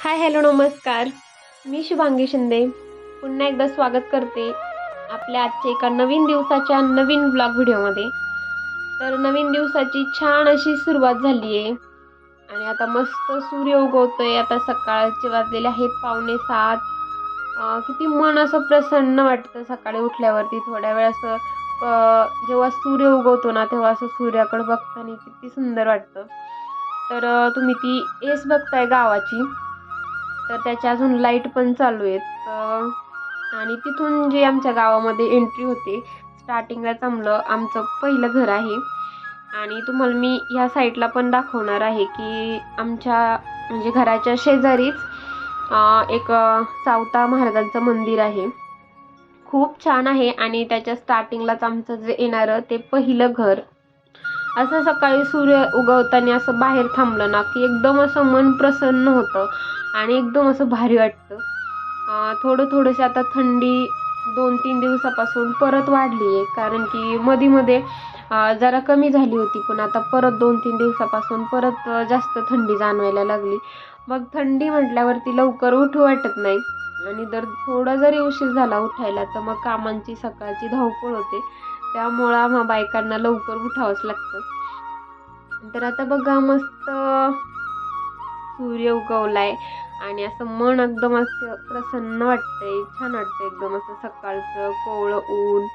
Hi hello नमस्कार. मी शुभांगी शिंदे. पुन्हा एकदा स्वागत करते आपल्या आजच्या एका नवीन दिवसाच्या नवीन ब्लॉग व्हिडिओमध्ये तर नवीन दिवसाची छान अशी सुरुवात झाली आहे. आणि आता मस्त सूर्य उगवतोय. आता सकाळचे वाजलेले आहेत पावणे सात. किती मन असं प्रसन्न वाटतं सकाळी उठल्यावरती. थोड्या वेळ असं जेव्हा सूर्य उगवतो ना तेव्हा असं सूर्याकडे बघताना किती सुंदर वाटतं. तर तुम्ही ती एस बघताय गावाची. तर त्याच्या अजून लाइट पण चालू आहेत. आणि तिथून जे आमच्या गावामध्ये एंट्री होते स्टार्टिंगला चांगलं आमचं पहिलं घर आहे. आणि तुम्हाला मी ह्या साईडला पण दाखवणार आहे की आमच्या म्हणजे घराच्या शेजारीच एक सावता महाराजांचं मंदिर आहे. खूप छान आहे आणि त्याच्या स्टार्टिंगलाच आमचं जे येणारं ते पहिलं घर. असं सकाळी सूर्य उगवताना असं बाहेर थांबलं ना की एकदम असं मन प्रसन्न होतं आणि एकदम असं भारी वाटतं. थोडं थोडंसं आता थंडी दोन तीन दिवसापासून परत वाढली आहे कारण की मध्ये मध्ये जरा कमी झाली होती पण आता परत दोन तीन दिवसापासून परत जास्त थंडी जाणवायला लागली. मग थंडी म्हटल्यावरती लवकर उठू वाटत नाही. आणि जर थोडा जरी उशीर झाला उठायला तर मग कामांची सकाळची धावपळ होते. त्यामुळं आम्हा बायकांना लवकर उठावंच लागतं. तर आता बघा मस्त सूर्य उगवलाय आणि असं मन एकदम असं प्रसन्न वाटतंय छान वाटतंय एकदम असं सकाळचं कोवळं ऊन.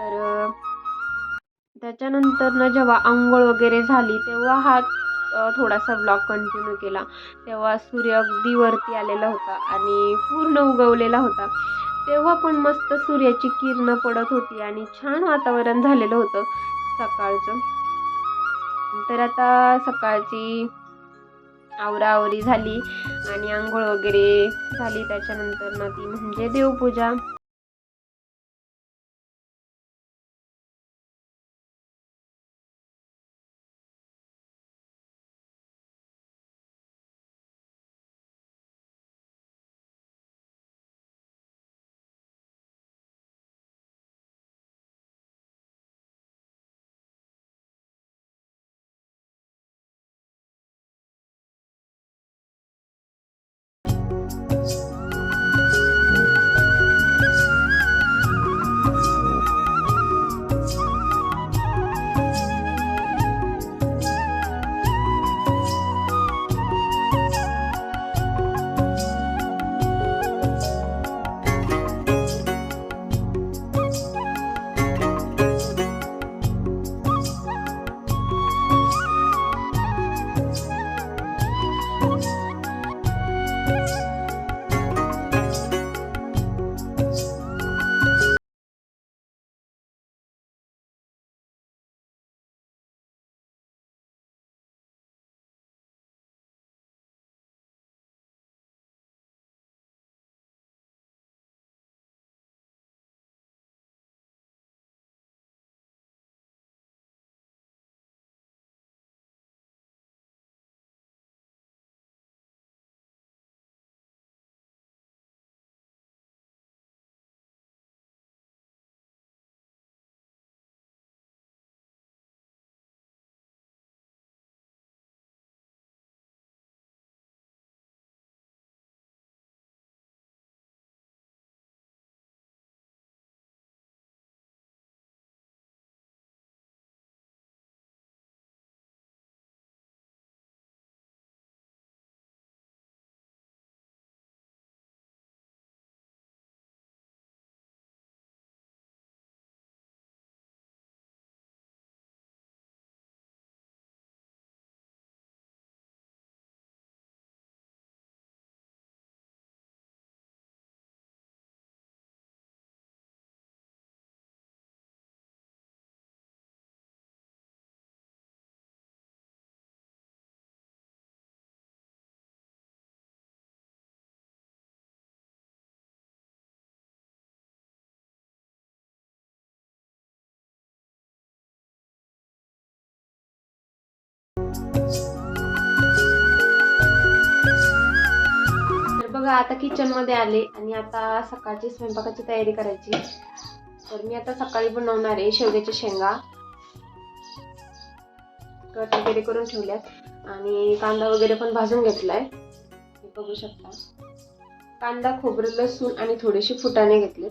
तर त्याच्यानंतर ना जेव्हा आंघोळ वगैरे झाली तेव्हा हा थोडासा ब्लॉग कंटिन्यू केला. तेव्हा सूर्य अगदी वरती आलेला होता आणि पूर्ण उगवलेला होता. तेव्हा पण मस्त सूर्याची किरणं पडत होती आणि छान वातावरण झालेलं होतं सकाळचं. तर आता सकाळची आवराआवरी झाली आणि आंघोळ वगैरे झाली. त्याच्यानंतर ना ती म्हणजे देवपूजा. बघा आता किचनमध्ये आले आणि आता सकाळची स्वयंपाकाची तयारी करायची. तर मी आता सकाळी बनवणार आहे शेवग्याच्या शेंगा. कट वगैरे करून ठेवल्यात. आणि कांदा वगैरे पण भाजून घेतलाय. बघू शकता. कांदा खोबरं लसूण आणि थोडेसे फुटाणे घेतले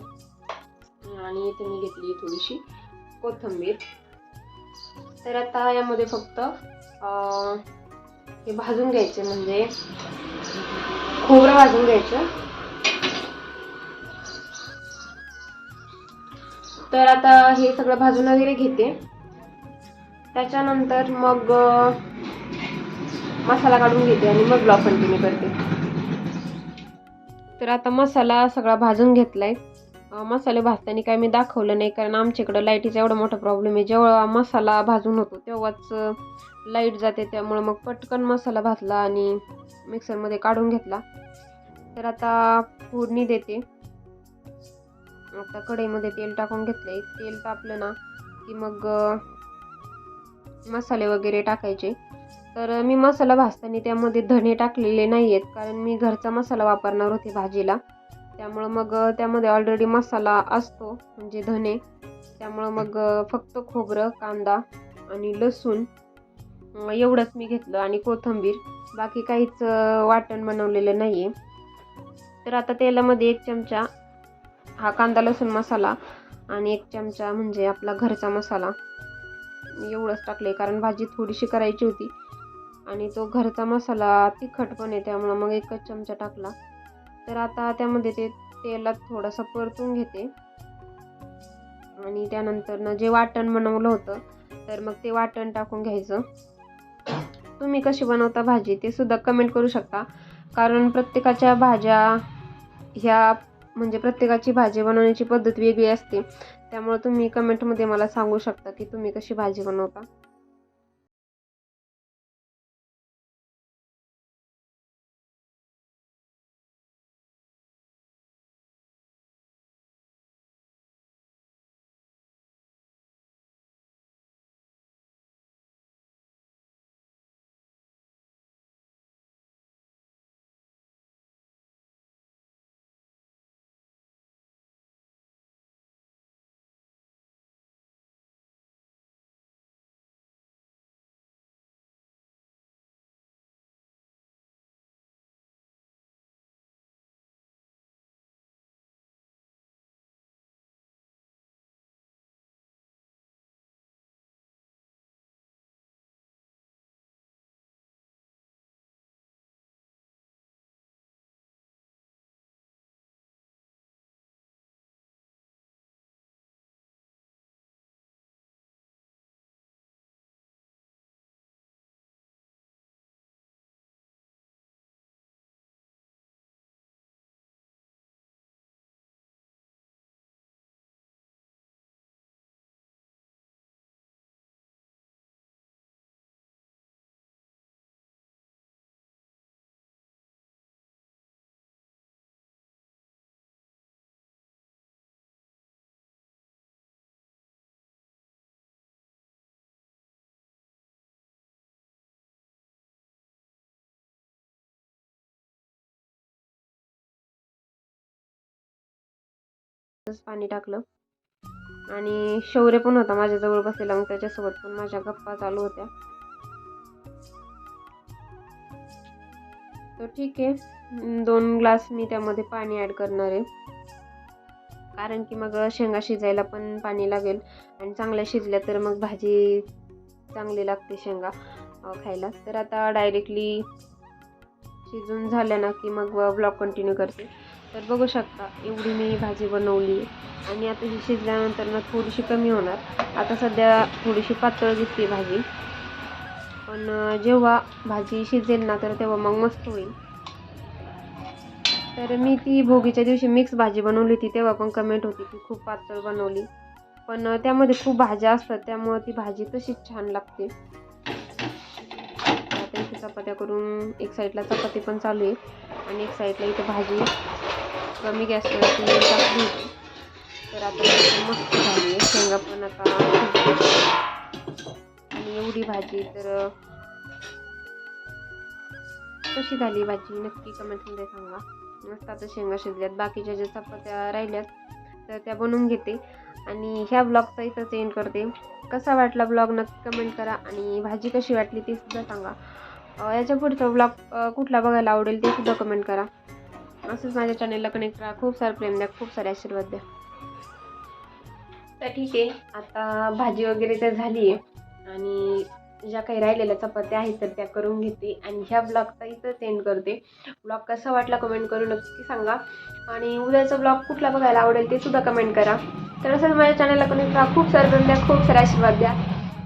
आणि इथे मी घेतली थोडीशी कोथिंबीर. तर आता यामध्ये फक्त हे भाजून घ्यायचे म्हणजे खोबरं भाजून घ्यायचं. तर आता हे सगळं भाजून वगैरे घेते. त्याच्यानंतर मग मसाला काढून घेते आणि मग ब्लॉक कंटिन्यू करते. तर आता मसाला सगळा भाजून घेतलाय. मसाले भाजताना काय मी दाखवलं नाही कारण आमच्याकडं लाईटीचा एवढा मोठा प्रॉब्लेम आहे. जेव्हा मसाला भाजून होतो तेव्हाच लाइट जाते त्यामुळं मग पटकन मसाला भाजला आणि मिक्सरमध्ये काढून घेतला. तर आता फोडणी देते. आता कढईमध्ये तेल टाकून घेतले तेल तापलं ना की मग मसाले वगैरे टाकायचे. तर मी मसाला भाजताना त्यामध्ये धणे टाकलेले नाही आहेत कारण मी घरचा मसाला वापरणार होते भाजीला. त्यामुळं मग त्यामध्ये ऑलरेडी मसाला असतो म्हणजे धणे. त्यामुळं मग फक्त खोबरं कांदा आणि लसूण एवढंच मी घेतलं आणि कोथिंबीर. बाकी काहीच वाटण बनवलेलं नाही आहे तर आता तेलामध्ये एक चमचा हा कांदा लसूण मसाला आणि एक चमचा म्हणजे आपला घरचा मसाला. एवढंच टाकले कारण भाजी थोडीशी करायची होती आणि तो घरचा मसाला तिखट पण आहे त्यामुळं मग एकच चमचा टाकला. तर आता त्यामध्ये ते तेलात थोडंसं परतून घेते. आणि त्यानंतरनं जे वाटण बनवलं होतं तर मग ते वाटण टाकून घ्यायचं. तुम्ही कशी बनवता भाजी ते सुद्धा कमेंट करू शकता. कारण प्रत्येकाच्या भाज्या ह्या म्हणजे प्रत्येकाची भाजी बनवण्याची पद्धत वेगळी असते. त्यामुळे तुम्ही कमेंटमध्ये मला सांगू शकता की तुम्ही कशी भाजी बनवता. पाणी टाकलं. आणि शौर्य पण होता माझ्याजवळ बसलेला मग त्याच्यासोबत पण माझ्या गप्पा चालू होत्या. तर ठीक आहे. दोन ग्लास मी त्यामध्ये पाणी ॲड करणार आहे. कारण की मग शेंगा शिजायला पण पाणी लागेल. आणि चांगल्या शिजल्या तर मग भाजी चांगली लागते शेंगा खायला. तर आता डायरेक्टली शिजून झाल्या ना की मग ब्लॉग कंटिन्यू करते. तर बघू शकता एवढी मी भाजी बनवली आणि आता ही शिजल्यानंतर ना थोडीशी कमी होणार. आता सध्या थोडीशी पातळ दिसते भाजी. पण जेव्हा भाजी शिजेल ना तर तेव्हा मग मस्त होईल. तर मी ती भोगीच्या दिवशी मिक्स भाजी बनवली होती तेव्हा पण कमेंट होती की खूप पातळ बनवली. पण त्यामध्ये खूप भाज्या असतात त्यामुळं ती भाजी तशीच छान लागते. आपण इथे चपात्या करून एक साईडला चपाती पण चालू आहे आणि एक साईडला इथे भाजी. कमी गॅसवरती टाकली होती. तर आता मस्त झाली आहे. शेंगा पण आता आणि एवढी भाजी तर कशी झाली भाजी? नक्की कमेंटमध्ये सांगा. मस्त आता शेंगा शिजल्यात. बाकीच्या ज्या चपात्या राहिल्यात तर त्या बनवून घेते. आणि ह्या ब्लॉगचा इथंच एंड करते. कसा वाटला ब्लॉग नक्की कमेंट करा आणि भाजी कशी वाटली ती सुद्धा सांगा. याच्या पुढचा ब्लॉग कुठला बघायला आवडेल ते सुद्धा कमेंट करा. असंच माझ्या चॅनेलला कनेक्ट करा खूप सारं प्रेम द्या खूप सारे आशीर्वाद द्या. तर ठीक आहे. आता भाजी वगैरे तर झाली आहे. आणि ज्या काही राहिलेल्या चपात्या आहेत तर त्या करून घेते. आणि ह्या ब्लॉगचा इथंच एंड करते. ब्लॉग कसा वाटला कमेंट करून नक्की सांगा. आणि उद्याचा ब्लॉग कुठला बघायला आवडेल ते सुद्धा कमेंट करा. तर असंच माझ्या चॅनलला कनेक्ट राहा खूप सारे द्या खूप सारे आशीर्वाद द्या.